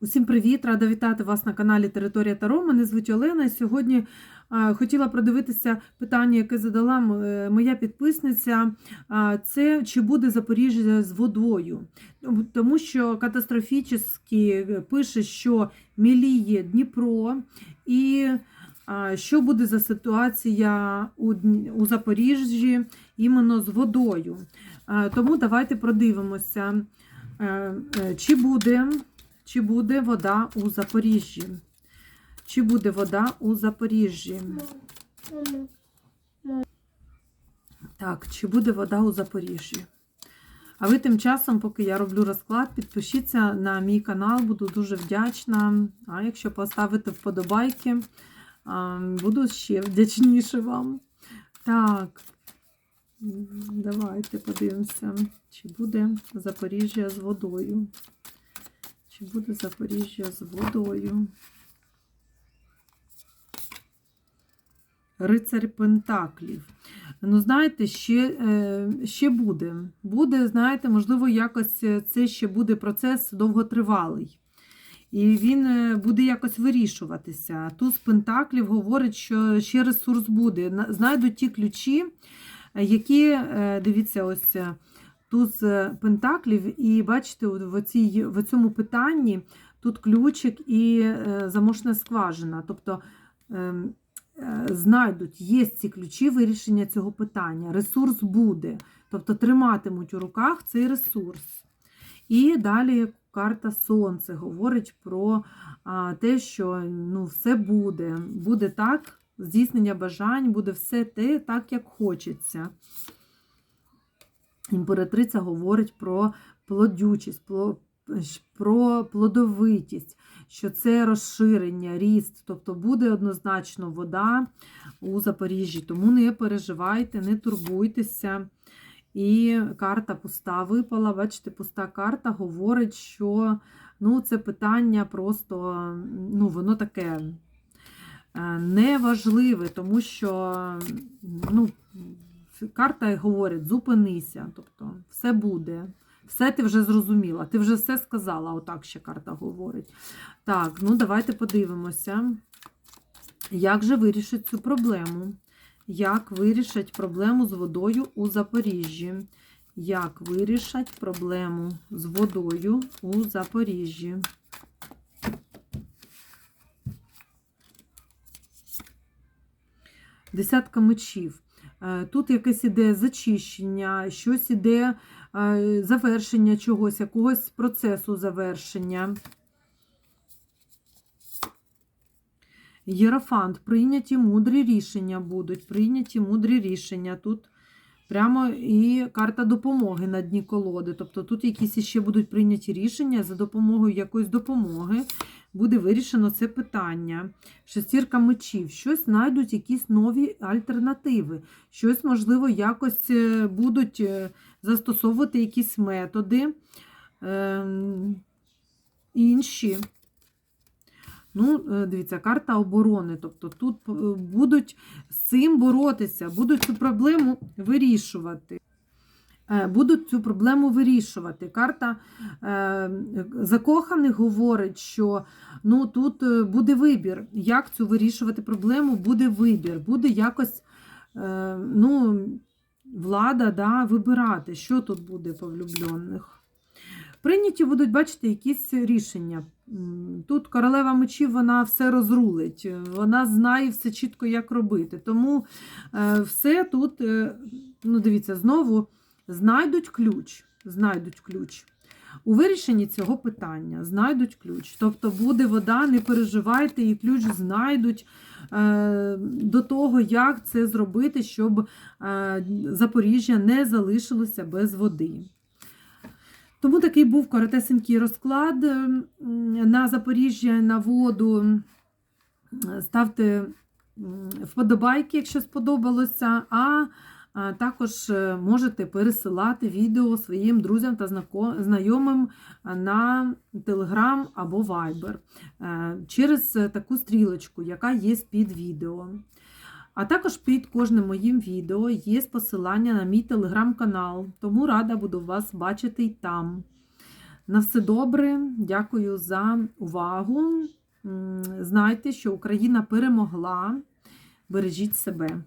Усім привіт! Рада вітати вас на каналі Територія Таро. Мене звуть Олена. І Сьогодні е, хотіла продивитися питання, яке задала е, моя підписниця. Це чи буде Запоріжжя з водою? Тому- Тому що катастрофічно пише, що міліє Дніпро, і що буде за ситуація у, Запоріжжі іменно з водою. Тому давайте продивимося, е, чи буде. Чи буде вода у Запоріжжі? Чи буде вода у Запоріжжі? Так, чи буде вода у Запоріжжі? А ви тим часом, поки я роблю розклад, підпишіться на мій канал, буду дуже вдячна. А якщо поставите вподобайки, буду ще вдячніше вам. Так, давайте подивимося, чи буде Запоріжжя з водою. Чи буде Запоріжжя з водою? Рицарь Пентаклів. Ну, знаєте, ще, е, ще буде. Буде, знаєте, можливо, якось це ще буде процес довготривалий. І він е, буде якось вирішуватися. Туз Пентаклів говорить, що ще ресурс буде. На- Знайдуть ті ключі, е, які, е, дивіться, ось е, туз Пентаклів, і бачите, в, оцій, в цьому питанні тут ключик і е, замошна скважина. Тобто ем, е, знайдуть, є ці ключі вирішення цього питання. Ресурс буде. Тобто триматимуть у руках цей ресурс. І далі карта Сонце говорить про те, що ну, все буде. Буде так, здійснення бажань, буде все те, так, як хочеться. Імператриця говорить про плодючість, про, плодовитість, що це розширення, ріст, тобто буде однозначно вода у Запоріжжі. Тому не переживайте, не турбуйтеся. І карта пуста випала. Бачите, пуста карта говорить, що ну, це питання просто ну, воно таке е, неважливе, тому що ну, карта говорить, зупинися, тобто все буде. Все ти вже зрозуміла, ти вже все сказала, отак ще карта говорить. Так, ну давайте подивимося, як же вирішить цю проблему. Як вирішать проблему з водою у Запоріжжі? Як вирішать проблему з водою у Запоріжжі? Десятка мечів. Е, Тут якесь іде зачищення, щось іде е, завершення чогось, якогось процесу завершення. Єрофант, прийняті мудрі рішення будуть. Прийняті мудрі рішення. Тут прямо і карта допомоги на дні колоди. Тобто тут якісь ще будуть прийняті рішення за допомогою якоїсь допомоги. Буде вирішено це питання. Шестірка мечів. Щось знайдуть якісь нові альтернативи. Щось, можливо, якось е, будуть е, застосовувати якісь методи. ем, Інші. Ну, е, дивіться, карта оборони. Тобто тут е, будуть з цим боротися, будуть цю проблему вирішувати. Е, Будуть цю проблему вирішувати. Карта закоханих говорить, що ну, тут буде вибір. Як цю вирішувати проблему, буде вибір. Буде якось ну, влада да, вибирати, що тут буде по влюблених. Прийняті будуть, бачити, якісь рішення. Тут королева мечів вона все розрулить, вона знає все чітко, як робити. Тому е, все тут, е, ну дивіться, знову знайдуть ключ. Знайдуть ключ. У вирішенні цього питання знайдуть ключ. Тобто буде вода, не переживайте, і ключ знайдуть е, до того, як це зробити, щоб е, Запоріжжя не залишилося без води. Тому такий був коротесенький розклад на Запоріжжя, на воду. Ставте вподобайки, якщо сподобалося. А також е, можете пересилати відео своїм друзям та знайомим на Telegram або Viber е, через таку стрілочку, яка є під відео. А також під кожним моїм відео є посилання на мій телеграм-канал, тому рада буду вас бачити і там. На все добре, дякую за увагу. Знайте, що Україна перемогла. Бережіть себе.